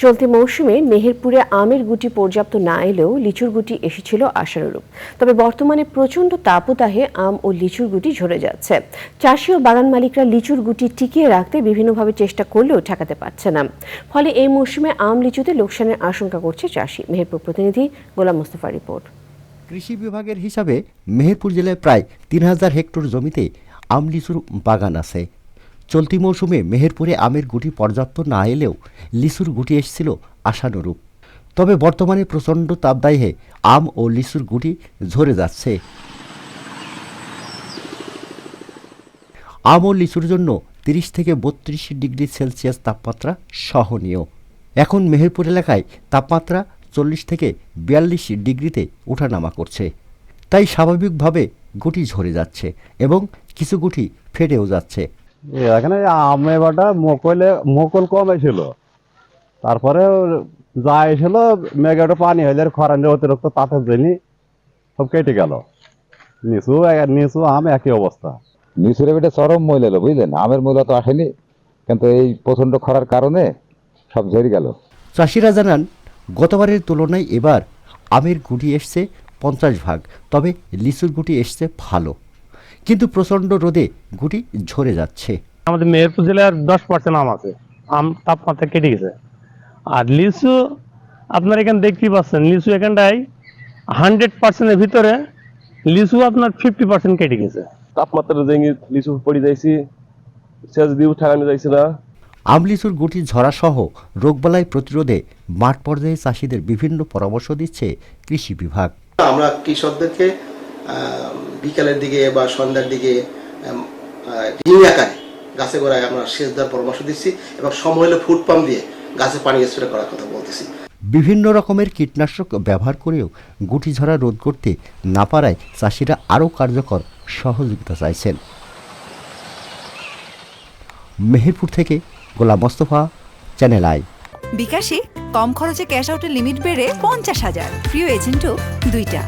চলতি মৌসুমে মেহেরপুরে আমের গুটি পর্যাপ্ত না এলেও লিচুর গুটি এসেছিল আশানুরূপ। তবে বর্তমানে প্রচণ্ড তাপদাহে আম ও লিচুর গুটি ঝরে যাচ্ছে। চাষি ও বাগান মালিকরা লিচুর গুটি টিকিয়ে রাখতে বিভিন্নভাবে চেষ্টা করলেও ঠেকাতে পারছে না। ফলে এই মৌসুমে আম লিচুতে লোকসানের আশঙ্কা করছে চাষি। মেহেরপুর প্রতিনিধি গোলাম মোস্তফা রিপোর্ট। কৃষি বিভাগের হিসাবে মেহেরপুর জেলায় প্রায় তিন হাজার হেক্টর জমিতে আম লিচুর বাগান আছে। চলতি মৌসুমে মেহেরপুরে আমের গুটি পর্যাপ্ত না এলেও লিচুর গুটি এসেছিল আশানুরূপ। তবে বর্তমানে প্রচণ্ড তাপদাহে আম ও লিচুর গুটি ঝরে যাচ্ছে। আম ও লিচুর জন্য তিরিশ থেকে বত্রিশ ডিগ্রি সেলসিয়াস তাপমাত্রা সহনীয়। এখন মেহেরপুর এলাকায় তাপমাত্রা চল্লিশ থেকে বিয়াল্লিশ ডিগ্রিতে ওঠানামা করছে। তাই স্বাভাবিকভাবে গুটি ঝরে যাচ্ছে এবং কিছু গুটি ফেটেও যাচ্ছে। এখানে আমে বাটা মকলে মকল কম ছিল তারপরে যা এসেছিল মেঘাটা পানি হইলে খরান অতিরিক্ত তাপের জন্য সব কেটে গেল। নিচু নিচু আম একই অবস্থা। লিচুর বেটে চরম মহিলা এলো বুঝলেন? আমের মহিলা তো আসেনি কিন্তু এই প্রচণ্ড খরার কারণে সব ঝরে গেল। চাষিরা জানান গতবারের তুলনায় এবার আমের গুটি এসছে পঞ্চাশ ভাগ তবে লিচুর গুটি এসছে ভালো। কিন্তু প্রচণ্ড রোদে গুটি ঝরে যাচ্ছে। আমাদের মেহেরপুর জেলার দশ পার্সেন্ট আম আছে। আম তাপমাত্রা কেটে গেছে। আর লিচু আপনার এখানে দেখতেই পাচ্ছেন লিচু এখানটায় হান্ড্রেড পার্সেন্টের ভিতরে লিচু আপনার ফিফটি পার্সেন্ট কেটে গেছে। তাপমাত্রা দেখি লিচু পড়ে যাইছি সেচ দিয়ে ঠেকানো যাইছে না। আমলিচুর গুটি ঝরাসহ রোগবালাই প্রতিরোধে মাঠ পর্যায়ে চাষিদের বিভিন্ন পরামর্শ দিচ্ছে কৃষি বিভাগ। আমরা কৃষকদেরকে বিকালের দিকে বা সন্ধ্যার দিকে রিং আকারে গাছে গোড়ায় আমরা সেচ দেওয়ার পরামর্শ দিচ্ছি এবং সময় হলে ফুড পাম্প দিয়ে গাছে পানি স্প্রে করার কথা বলতেছি। বিভিন্ন রকমের কীটনাশক ব্যবহার করেও গুটি ঝরা রোধ করতে না পারায় চাষিরা আরও কার্যকর সহযোগিতা চাইছেন। মেহেরপুর থেকে গোলাম মোস্তফা চ্যানেল আই বিকাশে কম খরচে ক্যাশ আউটের লিমিট বেড়ে পঞ্চাশ হাজার। প্রিয় এজেন্টও দুইটা।